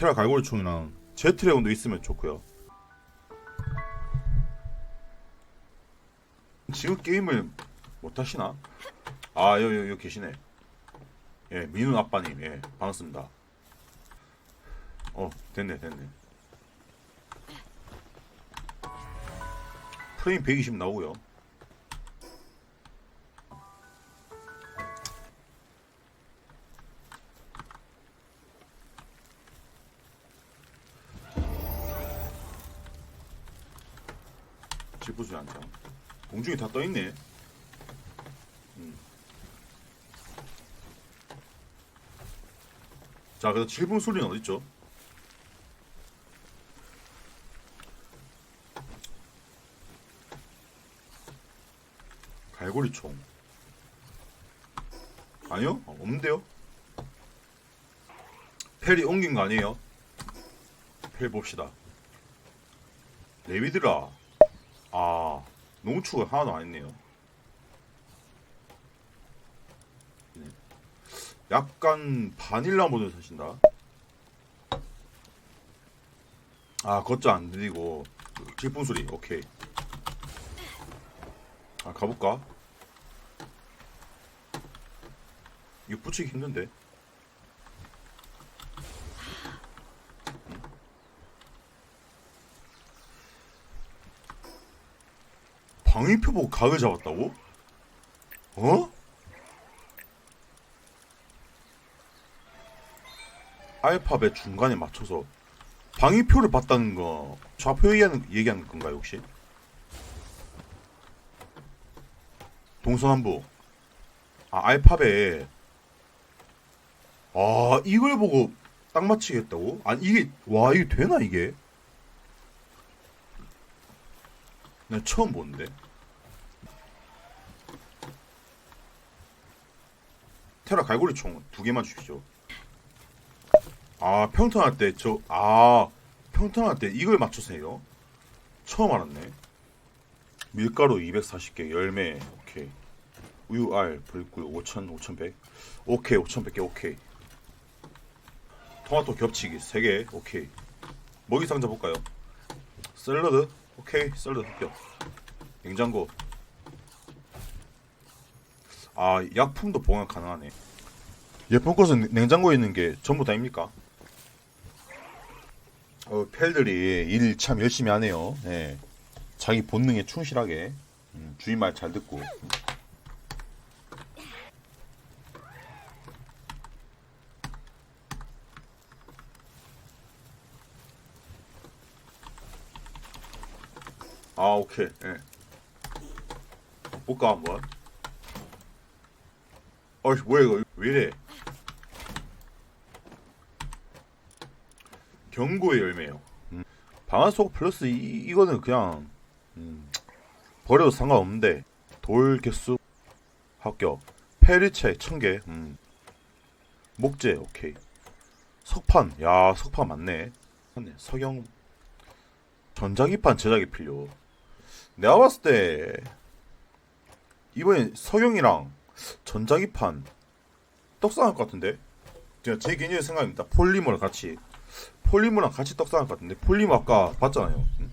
테라 갈고리 총이랑 제트레온도 있으면 좋고요. 지금 게임을 못 하시나? 아 여기 여기 계시네. 예 민훈 아빠님 예 반갑습니다. 어 됐네 됐네. 프레임 120 나오고요. 한 장. 공중에 다 떠 있네. 음. 자, 그래서 질풍 소리는 어디 있죠? 갈고리 총. 아니요? 어, 없는데요? 펠이 옮긴 거 아니에요? 펠 봅시다. 레비드라. 아, 농축을 하나도 안 했네요. 네. 약간 바닐라 모드 사신다. 아, 걷자 안 들리고 질풍 소리. 오케이. 아, 가볼까? 이거 붙이기 힘든데. 방위표 보고 각을 잡았다고? 어? 알파벳 중간에 맞춰서 방위표를 봤다는 거 좌표 얘기하는, 얘기하는 건가요 혹시? 동서남북 아 알파벳 아 이걸 보고 딱 맞히겠다고? 아니 이게 와 이게 되나 이게? 나 처음 보는데. 테라 갈고리 총 두 개만 주십시오. 아 평턴할 때 저 아 평턴할 때 이걸 맞추세요. 처음 알았네. 밀가루 240개 열매 오케이. 우유 알 벌꿀 5천 5,100 오케이 5,100개 오케이. 토마토 겹치기 3개 오케이. 먹이 상자 볼까요? 샐러드 오케이 샐러드 합격 냉장고 아 약품도 보관 가능하네 예쁜 것은 냉장고에 있는 게 전부 다입니까? 어, 펠들이 일 참 열심히 하네요 예. 자기 본능에 충실하게 음, 주인 말 잘 듣고 아 오케이 예. 볼까 한번 어이 뭐야 이거? 왜 이래? 경고의 열매요. 음. 방아속 플러스 이, 이거는 그냥 음, 버려도 상관없는데 돌 개수 합격 페리체 1000개 음. 목재 오케이. 석판 야 석판 맞네. 맞네 석영. 전자기판 제작이 필요. 내가 봤을 때 이번에 석영이랑 전자기판. 떡상할 것 같은데? 그냥 제 개인적인 생각입니다. 폴리머를 같이. 폴리머랑 같이 떡상할 것 같은데? 폴리머 아까 봤잖아요. 음?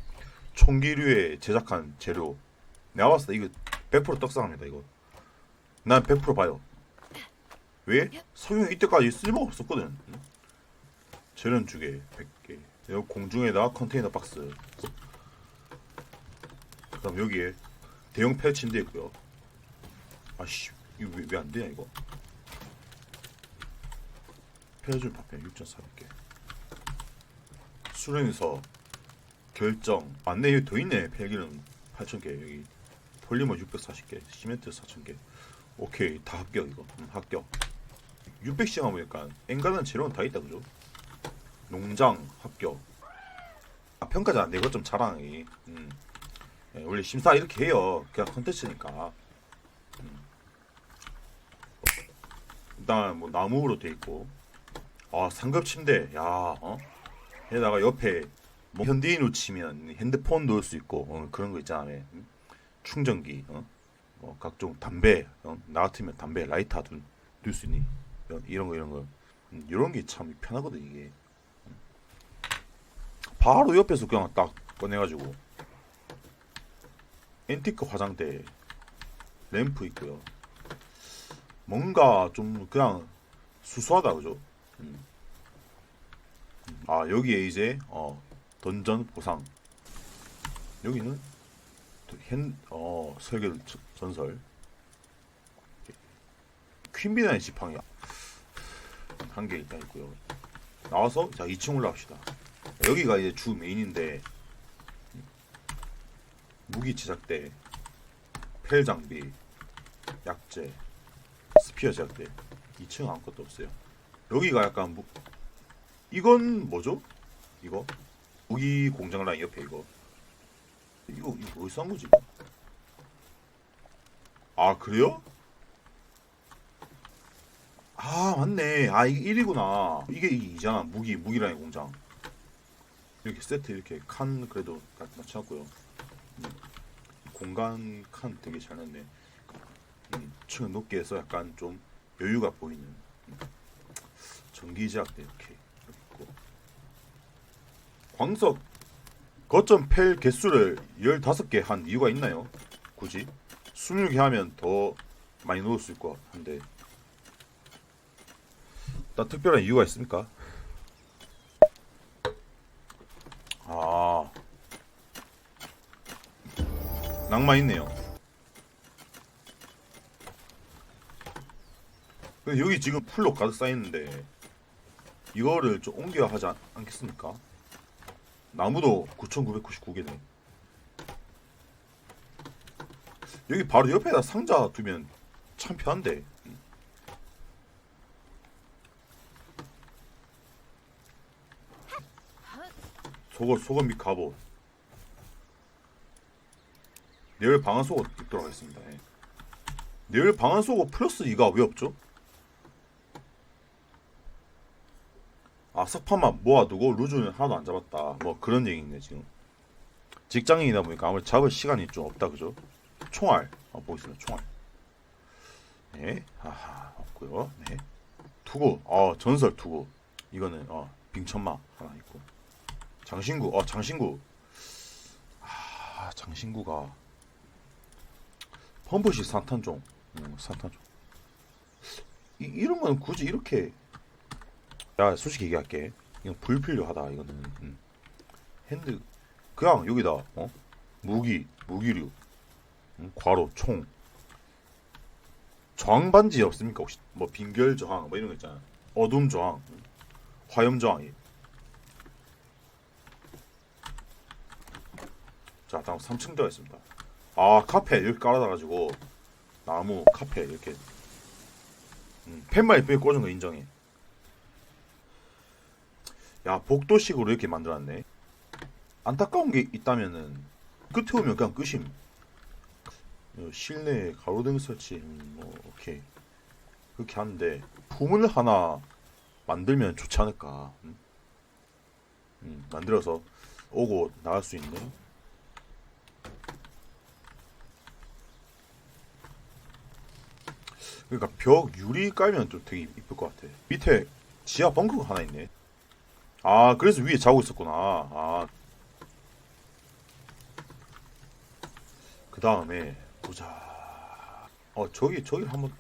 총기류에 제작한 재료. 내가 봤을 때 이거 100% 떡상합니다 이거. 난 100% 봐요. 왜? 석영이 이때까지 쓸모가 없었거든. 음? 재련 주게 100개. 여기 공중에다가 컨테이너 박스. 그 다음 여기에 대형 패치인데 있고요. 아씨 이거 왜안 되냐 이거? 페어줄 파편 6,400개 수련에서 결정 안내 여기 더 있네. 폐기름 8,000개 여기 폴리머 640개 시멘트 4,000개. 오케이 다 합격 이거. 음, 합격. 600시간 보니까 엔간한 재료는 다 있다 그죠? 농장 합격. 아, 평가자 안 되고 좀 자랑이 음. 예, 원래 심사 이렇게 해요. 그냥 컨텐츠니까 일단 뭐 나무로 돼 있고 아 상급 침대 야 어? 에다가 옆에 뭐 현대인으로 치면 핸드폰 넣을 수 있고 어, 그런 거 있잖아 음? 충전기 어? 뭐 각종 담배 어? 나 같으면 담배 라이터 둘수 있니 어, 이런 거 이런 거 음, 이런 게 참 편하거든 이게 바로 옆에서 그냥 딱 꺼내가지고 앤티크 화장대 램프 있고요. 뭔가 좀 그냥 수수하다 그죠? 음. 아 여기에 이제 어 던전 보상 여기는 또 현, 어 설계 전- 전설 퀸비나의 지팡이 한 개 일단 있고요. 나와서 자 2층 올라갑시다. 여기가 이제 주 메인인데 무기 제작대, 펠 장비, 약재, 스피어 제작대 2층 아무것도 없어요. 여기가 약간 무... 이건 뭐죠? 이거? 무기 공장 라인 옆에 이거. 이거 이거 어디서 한 거지? 아 그래요? 아 맞네. 아 이게 1이구나. 이게 이잖아. 무기 무기 라인 공장. 이렇게 세트 이렇게 칸 그래도 딱 맞춰놨고요. 음, 공간 칸 되게 잘 음, 층은 높게 해서 약간 좀 여유가 보이는 음, 전기 제약대 이렇게 있고 광석 거점 펠 개수를 15개 한 이유가 있나요? 굳이 26개 하면 더 많이 넣을 수 있고 한데 나 특별한 이유가 있습니까? 아 낭만 있네요. 여기 지금 풀로 가득 쌓여 있는데 이거를 좀 옮겨야 하지 않, 않겠습니까? 나무도 9,999개네. 여기 바로 옆에다 상자 두면 참 편한데. 속옷 속옷 및 갑옷. 내열 방한 속옷 입도록 하겠습니다. 예. 내열 방한 속옷 플러스 2가 왜 없죠? 아 석판만 모아두고 루즈는 하나도 안 잡았다. 뭐 그런 얘기네 지금. 직장인이다 보니까 아무래도 잡을 시간이 좀 없다 그죠? 총알 아, 보겠습니다 총알. 네, 하하 없고요. 네, 투구, 어 전설 투구. 이거는 어 빙천마 하나 있고. 장신구, 어 장신구. 아 장신구가 펌프식 산탄종, 음, 산탄종. 이 이런 건 굳이 이렇게 야 솔직히 얘기할게. 이건 불필요하다 이거는. 음. 핸드 그냥 여기다 어? 무기 무기류 음, 과로 총. 저항 반지 없습니까? 혹시 뭐 빙결 저항 뭐 이런 거 있잖아. 어둠 저항 음, 화염 저항. 자 다음 3층 되어 있습니다. 아 카페 이렇게 깔아놔 가지고 나무 카페 이렇게. 음, 펜만 예쁘게 꽂은 거 인정해 야 복도식으로 이렇게 만들었네. 안타까운 게 있다면은 끝에 오면 그냥 끝임 어, 실내 가로등 설치 음, 뭐 오케이. 그렇게 하는데 부문을 하나 만들면 좋지 않을까 음? 음, 만들어서 오고 나갈 수 있는 그러니까 벽 유리 깔면 좀 되게 이쁠 것 같아. 밑에 지하 벙커가 하나 있네 아 그래서 위에 자고 있었구나. 아. 그 다음에 보자. 어 저기 저기 한번.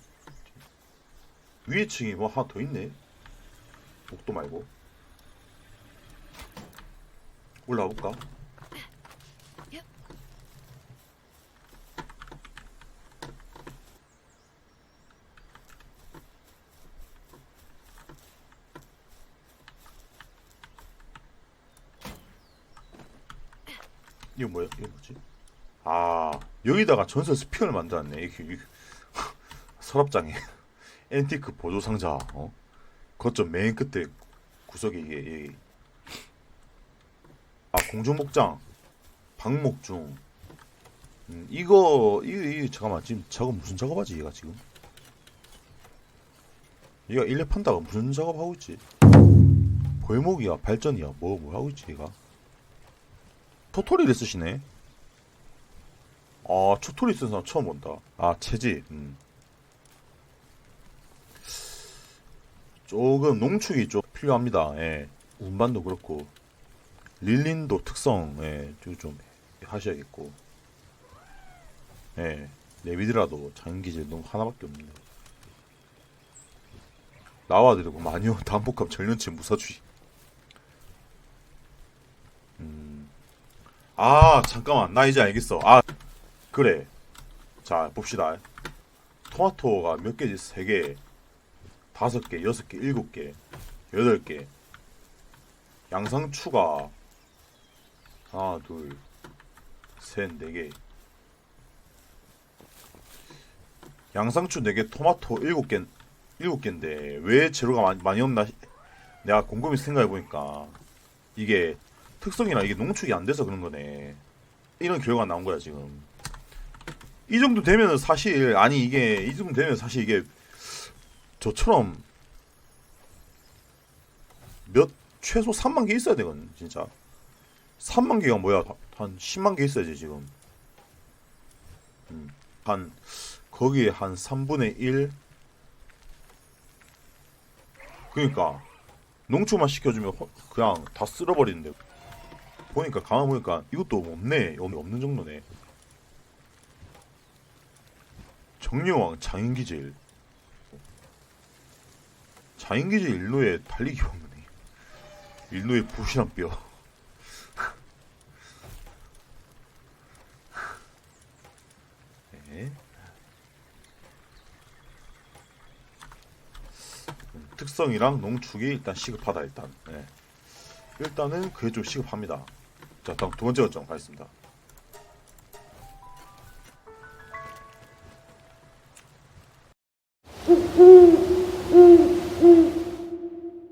위에 층이 뭐 하나 더 있네. 복도 말고. 올라가 볼까 이거 뭐야? 이거 뭐지? 아 여기다가 전설 스피어를 만들었네. 이게, 이게. 서랍장에. 앤티크 보조 상자 어? 거점 맨 끝에 구석에 이게, 이게. 아 공중목장. 방목중. 음, 이거 이거 이거 잠깐만. 지금 작업 무슨 작업하지 얘가 지금? 얘가 일레 판다가 무슨 작업하고 있지? 벌목이야 발전이야. 뭐뭐 하고 있지 얘가 토토리를 쓰시네 아, 초토리 쓴 사람 처음 본다. 아, 체지. 음. 조금 농축이 좀 필요합니다. 예. 운반도 그렇고. 릴린도 특성에 좀- 좀 하셔야겠고 예 네비드라도 장기질 너무 하나밖에 없는데 나와드리고 마녀 단복합 전련체 무사주의 아 잠깐만 나 이제 알겠어 아 그래 자 봅시다 토마토가 몇 개지? 세 개, 다섯 개, 여섯 개, 일곱 개, 여덟 개. 양상추가 하나, 둘, 셋, 네 개. 양상추 네 개, 토마토 일곱 개, 일곱 개인데 왜 재료가 많이, 많이 없나? 시- 내가 곰곰이 생각해 보니까 이게 특성이나 이게 농축이 안 돼서 그런 거네. 이런 결과가 나온 거야 지금. 이 정도 되면은 사실 아니 이게 이 정도 되면 사실 이게 저처럼 몇 최소 3만 개 있어야 되거든 진짜. 3만 개가 뭐야? 한 10만 개 있어야지 지금. 음, 한 거기에 한 3분의 1 그러니까 농축만 시켜주면 허- 그냥 다 쓸어버리는데 보니까 가만 보니까 이것도 없네. 없는 정도네. 정려왕 장인기질 장인기질 일로의 달리기 없네. 일로의 부실한 뼈. 네. 음, 특성이랑 농축이 일단 시급하다 일단. 네. 일단은 그게 좀 시급합니다 자 다음 두 번째 거점 가겠습니다